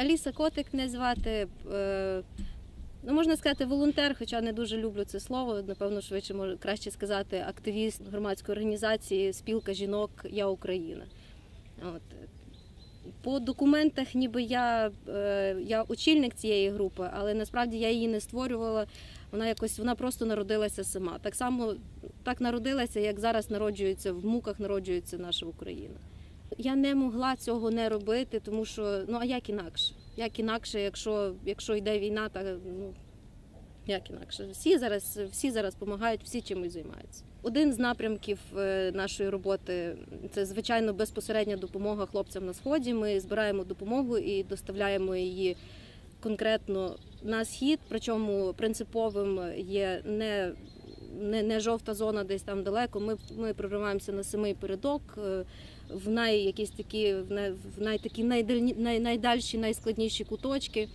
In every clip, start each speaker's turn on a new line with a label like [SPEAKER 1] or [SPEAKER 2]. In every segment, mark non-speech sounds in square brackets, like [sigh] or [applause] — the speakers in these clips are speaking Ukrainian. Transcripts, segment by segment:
[SPEAKER 1] Аліса Котик мене звати. Е, Ну, можна сказати, волонтер, хоча не дуже люблю це слово. Напевно, швидше може краще сказати активіст громадської організації Спілка жінок Я Україна. От. По документах, ніби я, е, я очільник цієї групи, але насправді я її не створювала. Вона якось вона просто народилася сама. Так само так народилася, як зараз народжується в муках, народжується наша Україна. Я не могла цього не робити, тому що ну а як інакше? Як інакше, якщо якщо йде війна, так ну як інакше? Всі зараз всі зараз допомагають, всі чимось займаються. Один з напрямків е, нашої роботи це звичайно безпосередня допомога хлопцям на сході. Ми збираємо допомогу і доставляємо її конкретно на схід. Причому принциповим є не не, не жовта зона, десь там далеко. Ми ми прориваємося на самий передок е, в най якісь такі в най, такі найдальні, най, найдальші, найскладніші куточки.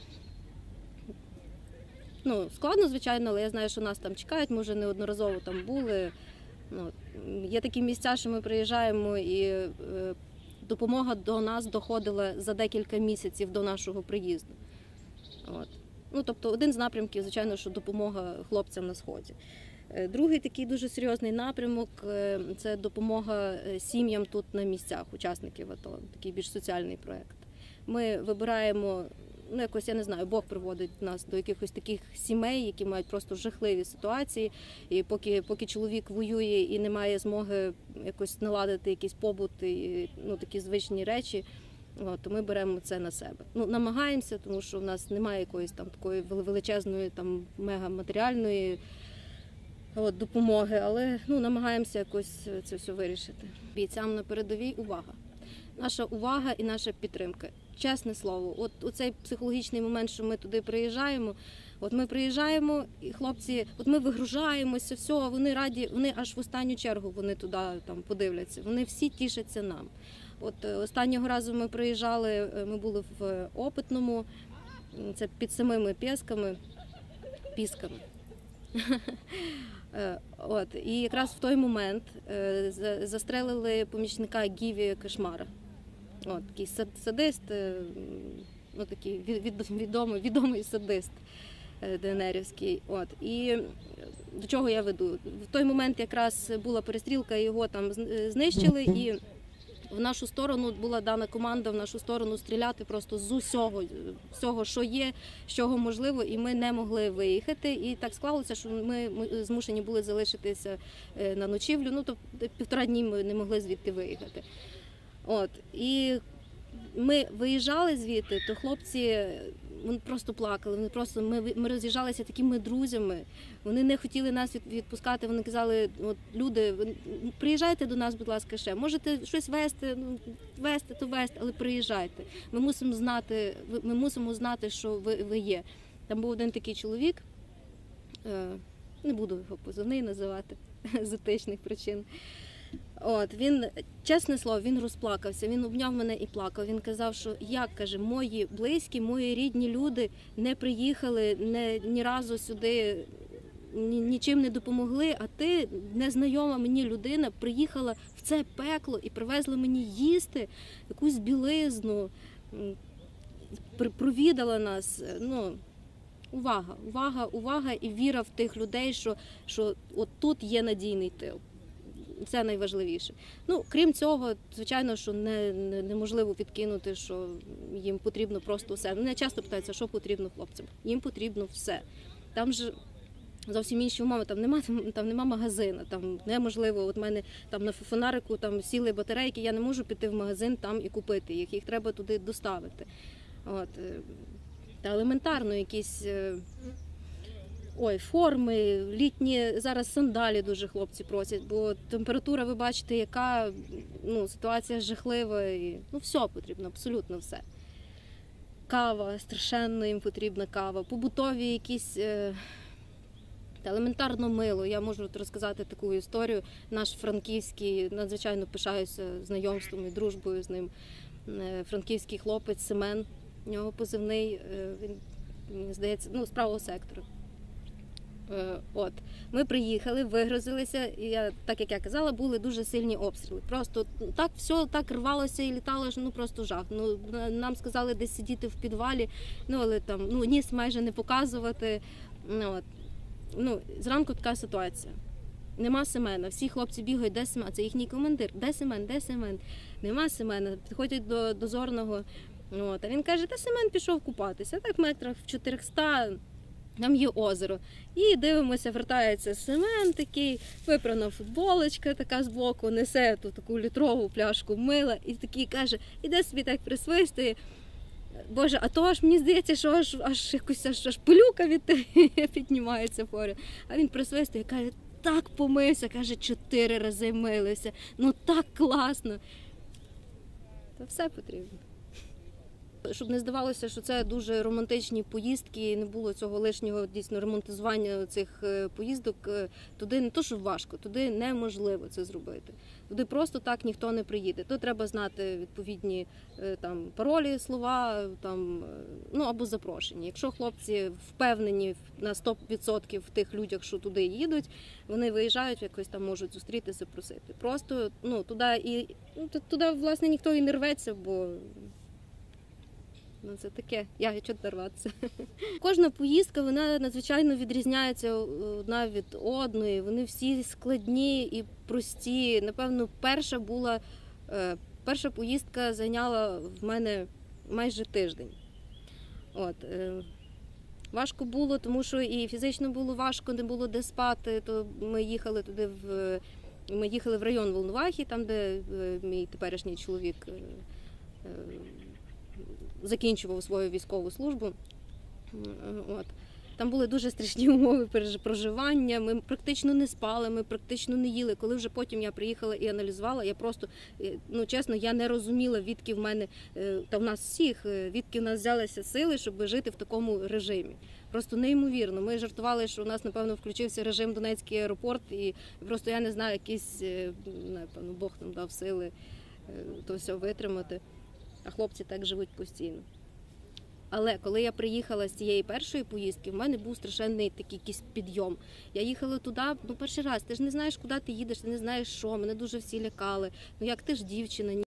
[SPEAKER 1] Ну, складно, звичайно, але я знаю, що нас там чекають. Ми вже неодноразово там були. Ну, Є такі місця, що ми приїжджаємо, і е, допомога до нас доходила за декілька місяців до нашого приїзду. От. Ну, Тобто, один з напрямків, звичайно, що допомога хлопцям на сході. Е, другий такий дуже серйозний напрямок е, це допомога е, сім'ям тут на місцях, учасників АТО, такий більш соціальний проєкт. Ми вибираємо, ну якось я не знаю, Бог приводить нас до якихось таких сімей, які мають просто жахливі ситуації. І поки поки чоловік воює і не має змоги якось наладити якийсь побут і ну, такі звичні речі. то ми беремо це на себе. Ну намагаємося, тому що в нас немає якоїсь там такої величезної, там мегаматеріальної от, допомоги, але ну, намагаємося якось це все вирішити. Бійцям на передовій увага. Наша увага і наша підтримка. Чесне слово, от у цей психологічний момент, що ми туди приїжджаємо. От ми приїжджаємо, і хлопці, от ми вигружаємося, все, вони раді, вони аж в останню чергу вони туди там подивляться. Вони всі тішаться нам. От е, останнього разу ми приїжджали, е, ми були в опитному, це під самими пісками, пісками. [laughs] Е, от і якраз в той момент е, застрелили помічника Гіві Кошмара. От такий садист, е, ну такий відомий відомий садист ДНРівський. От і до чого я веду? В той момент якраз була перестрілка, його там знищили і в нашу сторону була дана команда в нашу сторону стріляти просто з усього, всього, що є, з чого можливо, і ми не могли виїхати. І так склалося, що ми змушені були залишитися е, на ночівлю. Ну тобто півтора дні ми не могли звідти виїхати. От і ми виїжджали звідти, то хлопці вони просто плакали. Вони просто ми ми роз'їжджалися такими друзями. Вони не хотіли нас відпускати. Вони казали: от люди, приїжджайте до нас, будь ласка, ще можете щось вести, ну вести, то вести, але приїжджайте. Ми мусимо знати, ми мусимо знати, що ви, ви є. Там був один такий чоловік, е, не буду його позивний називати [laughs] з етичних причин. От він, чесне слово, він розплакався. Він обняв мене і плакав. Він казав, що як каже, мої близькі, мої рідні люди не приїхали не ні разу сюди, ні, нічим не допомогли. А ти, незнайома мені людина, приїхала в це пекло і привезла мені їсти якусь білизну, провідала нас. Ну увага, увага, увага і віра в тих людей, що, що от тут є надійний тил це найважливіше. Ну крім цього, звичайно, що не, не неможливо відкинути, що їм потрібно просто все. Мене часто питаються, що потрібно хлопцям. Їм потрібно все. Там ж зовсім інші умови. Там нема там нема магазину. Там неможливо. От мене там на фонарику там сіли батарейки. Я не можу піти в магазин там і купити їх. Їх треба туди доставити. От е, та елементарно якісь. Ой, форми, літні зараз сандалі дуже хлопці просять, бо температура, ви бачите, яка ну, ситуація жахлива. і Ну, все потрібно, абсолютно все. Кава, страшенно їм потрібна кава, побутові якісь е, елементарно мило. Я можу розказати таку історію. Наш франківський надзвичайно пишаюся знайомством і дружбою з ним. Е, франківський хлопець Семен, у нього позивний, е, він здається, ну, з правого сектору. Е, От ми приїхали, вигрузилися, і я, так як я казала, були дуже сильні обстріли. Просто так все так рвалося і літало, що ну просто жах. Ну нам сказали десь сидіти в підвалі, ну але там ну ніс майже не показувати. Ну, от. ну зранку така ситуація. Нема Семена. Всі хлопці бігають, де Семен? Це їхній командир. Де Семен? Де Семен? Нема Семена. Підходять до дозорного. От, а він каже, та Семен пішов купатися. Так метрах в 400 там є озеро. І дивимося, вертається Семен такий, випрана футболочка така з боку, несе ту таку літрову пляшку мила і такий каже, іде собі так присвистує. Боже, а то аж мені здається, що аж аж якось аж, аж пилюка від [laughs] піднімається поряд. А він присвистує і каже, так помився, каже, чотири рази милився. Ну так класно. Та все потрібно. Щоб не здавалося, що це дуже романтичні поїздки, не було цього лишнього дійсно ремонтизування цих е, поїздок. е, Туди не то, що важко, туди неможливо це зробити. Туди просто так ніхто не приїде. То треба знати відповідні е, там паролі, слова, там ну або запрошення. Якщо хлопці впевнені на 100% в тих людях, що туди їдуть, вони виїжджають, якось там можуть зустріти, запросити. Просто ну туди і ну, туди власне ніхто і не рветься, бо Ну, це таке, я чого нарватися. [laughs] Кожна поїздка вона надзвичайно відрізняється одна від одної. Вони всі складні і прості. Напевно, перша була е, перша поїздка зайняла в мене майже тиждень. От, е, важко було, тому що і фізично було важко, не було де спати. То ми їхали туди в ми їхали в район Волновахи, там, де е, мій теперішній чоловік. Е, е, закінчував свою військову службу. От. Там були дуже страшні [laughs] умови проживання. Ми практично не спали, ми практично не їли. Коли вже потім я приїхала і аналізувала, я просто е, ну чесно, я не розуміла, відки в мене е, та в нас всіх, е, відки в нас взялися сили, щоб жити в такому режимі. Просто неймовірно. Ми жартували, що у нас напевно включився режим Донецький аеропорт, і просто я не знаю, якісь е, напевно, Бог нам дав сили е, то все витримати. А хлопці так живуть постійно. Але коли я приїхала з цієї першої поїздки, в мене був страшенний такий якийсь підйом. Я їхала туди, ну перший раз, ти ж не знаєш, куди ти їдеш, ти не знаєш що. Мене дуже всі лякали. Ну як ти ж дівчина?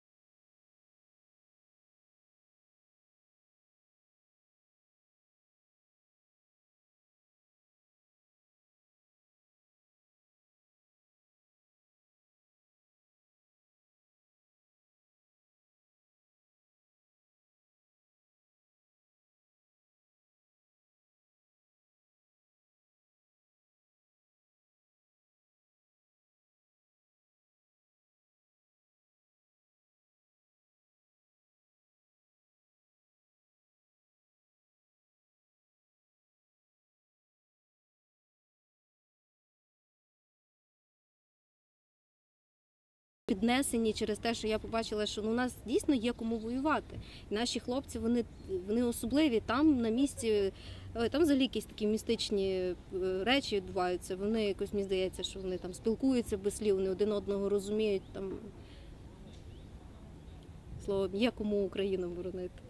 [SPEAKER 1] Піднесені через те, що я побачила, що ну, у нас дійсно є кому воювати. І наші хлопці вони, вони особливі там на місці. Там взагалі якісь такі містичні е, речі відбуваються. Вони якось мені здається, що вони там спілкуються без слів, вони один одного розуміють. Там словом, є кому Україну боронити.